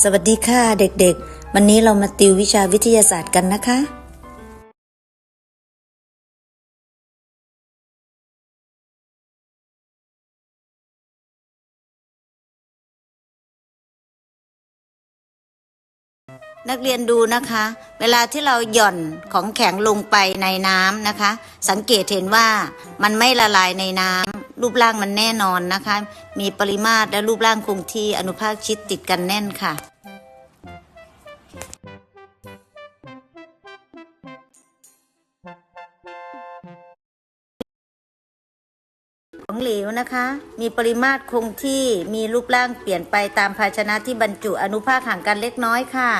สวัสดีค่ะเด็กๆ วันนี้เรามาติววิชาวิทยาศาสตร์กันนะคะ นักเรียนดูนะคะ เวลาที่เราหย่อนของแข็งลงไปในน้ำนะคะ สังเกตเห็นว่ามันไม่ละลายในน้ำ รูปร่างมันแน่นอนนะคะ มีปริมาตรและรูปร่างคงที่อนุภาคชิดติดกันแน่นค่ะของเหลวนะคะ มีปริมาตรคงที่มีรูปร่างเปลี่ยนไปตามภาชนะที่บรรจุอนุภาคห่างกันเล็กน้อยค่ะ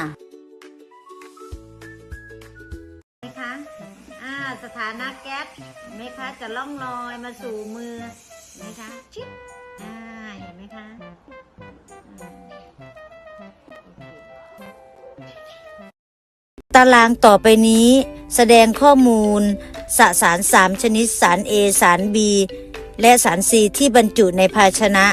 ไหมคะอ่าสถานะแก เห็นไหมคะจะล่องลอยมาสู่มือเห็นไหมคะชิปอ่าเห็นไหมคะตารางต่อไปนี้ แสดงข้อมูล สสาร3ชนิดสาร A สาร B และสาร C ที่บรรจุในภาชนะ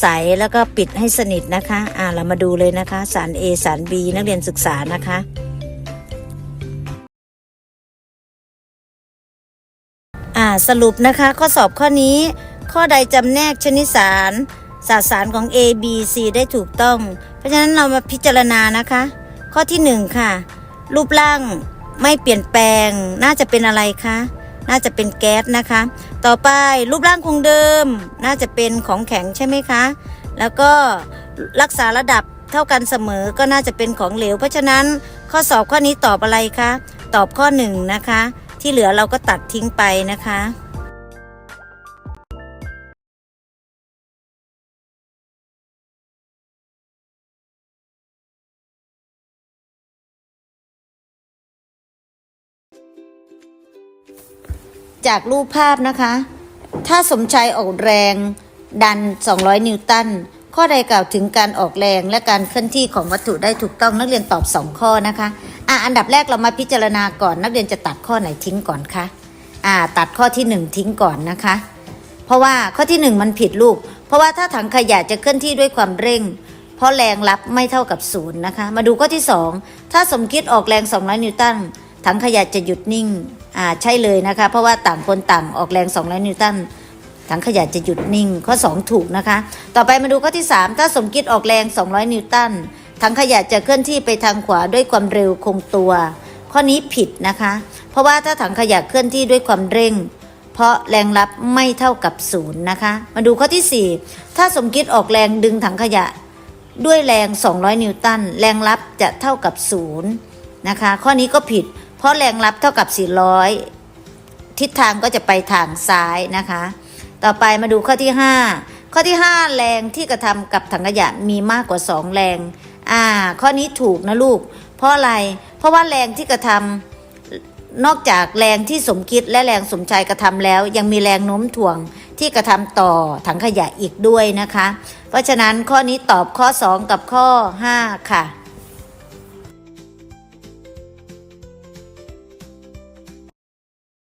ใสแล้วก็ปิดให้สนิทนะคะ อ่าเรามาดูเลยนะคะ สาร A สาร B นักเรียนศึกษานะคะ สรุปนะคะ ข้อสอบข้อนี้ ข้อใดจำแนกชนิดสารสสารของ A B C ได้ถูกต้อง เพราะฉะนั้นเรามาพิจารณานะคะ ข้อที่หนึ่งค่ะ รูปร่างไม่เปลี่ยนแปลง น่าจะเป็นอะไรคะ น่าจะเป็นแก๊สนะคะ ต่อไปรูปร่างคงเดิม น่าจะเป็นของแข็งใช่ไหมคะ แล้วก็รักษาระดับเท่ากันเสมอก็น่าจะเป็นของเหลว เพราะฉะนั้นข้อสอบข้อนี้ตอบอะไรคะ ตอบข้อหนึ่งนะคะ ที่เหลือเราก็ตัดทิ้งไปนะคะจากรูปภาพนะคะ ถ้าสมชัยออกแรงดัน 200 นิวตัน ข้อใดกล่าวถึงการออกแรงและการเคลื่อนที่ของวัตถุได้ถูกต้องนักเรียนตอบ 2 ข้อนะคะ อันดับแรกเรามาพิจารณาก่อนนักเรียนจะตัดข้อไหนทิ้งก่อนคะอ่าตัดข้อที่ 1 ทิ้งก่อนนะคะ เพราะว่าข้อที่ 1 มันผิดลูก เพราะว่าถ้าถังขยะจะเคลื่อนที่ด้วยความเร่ง เพราะแรงรับไม่เท่ากับศูนย์นะคะ มาดูข้อที่ 2 ถ้าสมคิดออกแรง 200 นิวตันถังขยะจะหยุดนิ่งอ่าใช่เลยนะคะ เพราะว่าต่างคนต่างออกแรง 200 นิวตันถังขยะจะหยุดนิ่ง ข้อ 2 ถูกนะคะ ต่อไปมาดูข้อที่ 3 ถ้าสมคิดออกแรง 200 นิวตัน ถังขยะจะเคลื่อนที่ไปทางขวาด้วยความเร็วคงตัว ข้อนี้ผิดนะคะ เพราะว่าถ้าถังขยะเคลื่อนที่ด้วยความเร่ง เพราะแรงรับไม่เท่ากับศูนย์นะคะ มาดูข้อที่ 4 ถ้าสมคิดออกแรงดึงถังขยะ ด้วยแรง 200 นิวตัน แรงรับจะเท่ากับศูนย์นะคะ ข้อนี้ก็ผิด เพราะแรงรับเท่ากับ 400 ทิศทางก็จะไปทางซ้ายนะคะ ต่อไปมาดูข้อที่ 5 ข้อที่ 5 แรงที่กระทำกับถังขยะมีมากกว่า 2 แรง อ่า ข้อนี้ถูกนะลูก เพราะอะไร เพราะว่าแรงที่กระทำนอกจากแรงที่สมคิดและแรงสมชายกระทำแล้ว ยังมีแรงโน้มถ่วงที่กระทำต่อถังขยะอีกด้วยนะคะ เพราะฉะนั้นข้อนี้ตอบข้อ 2 กับข้อ 5 ค่ะ